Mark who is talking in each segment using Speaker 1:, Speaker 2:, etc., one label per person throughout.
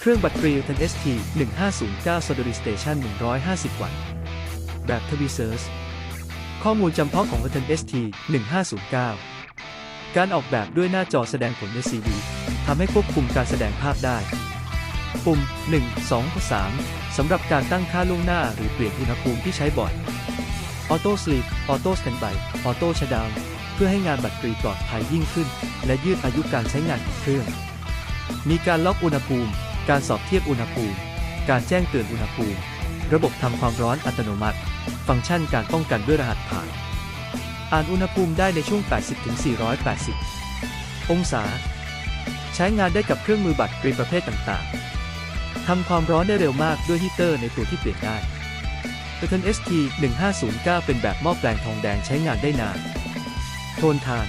Speaker 1: เครื่องแบตเตอรี่ Titan ST 1509 Soldering Station 150 วัตต์ แบบทวีเซิร์สข้อมูลจำเพาะของ Titan ST 1509 การออกแบบด้วยหน้าจอแสดงผล LCD ทำให้ควบคุมการแสดงภาพได้ ปุ่ม 1 2 3 สำหรับการตั้งค่าล่วงหน้าหรือเปลี่ยนอุณหภูมิที่ใช้บ่อย Auto Sleep Auto Standby Auto Shutdown เพื่อให้งานแบตเตอรี่ปลอดภัยยิ่งขึ้น และยืดอายุการใช้งานของเครื่อง มีการล็อกอุณหภูมิ การสอบเทียบอุณหภูมิ การแจ้งเตือนอุณหภูมิ ระบบทำความร้อนอัตโนมัติ ฟังก์ชันการป้องกันด้วยรหัสผ่าน อ่านอุณหภูมิได้ในช่วง 80-480 องศา ใช้งานได้กับเครื่องมือบัตรกรีประเภทต่างๆ ทำความร้อนได้เร็วมากด้วยฮีเตอร์ในตัวที่เปลี่ยนได้ t i t a n ST 1509เป็นแบบหม้อแปลงทองแดงใช้งานได้นาน ทนทาน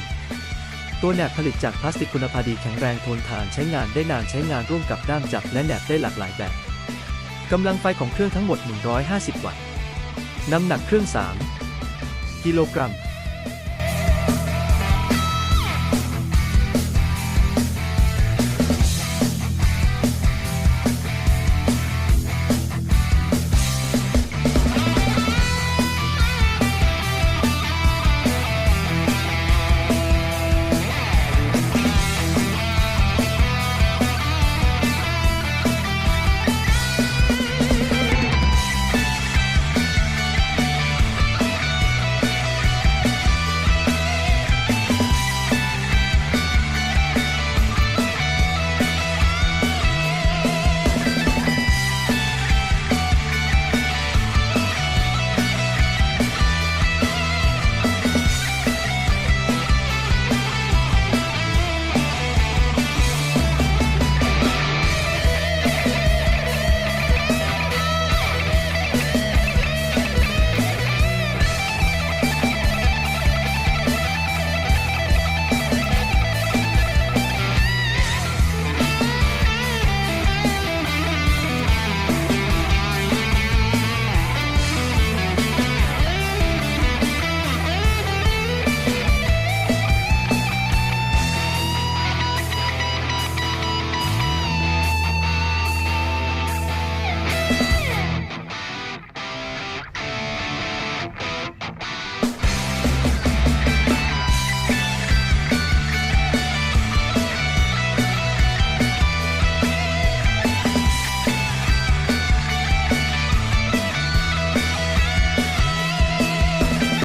Speaker 1: ตัวแหนบผลิตจากพลาสติกคุณภาพดีแข็งแรงทนทานใช้งานได้นานใช้งานร่วมกับด้ามจับและแหนบได้หลากหลายแบบกำลังไฟของเครื่องทั้งหมด 150 วัตต์ น้ำหนักเครื่อง 3 กิโลกรัม